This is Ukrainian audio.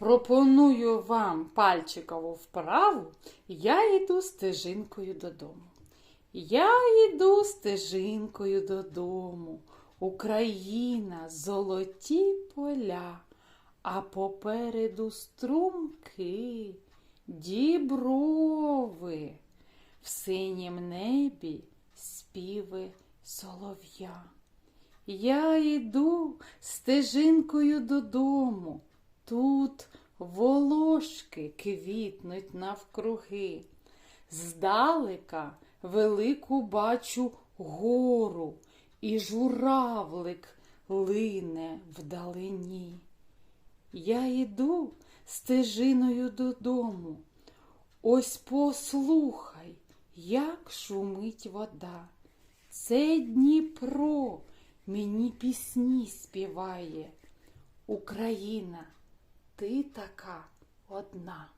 Пропоную вам пальчикову вправу. Я йду стежинкою додому. Я йду стежинкою додому. Україна, золоті поля, а попереду струмки, діброви, в синім небі співи солов'я. Я йду стежинкою додому. Тут волошки квітнуть навкруги. Здалека велику бачу гору, і журавлик лине вдалині. Я йду стежиною додому. Ось послухай, як шумить вода. Це Дніпро мені пісні співає. Україна, ти така одна.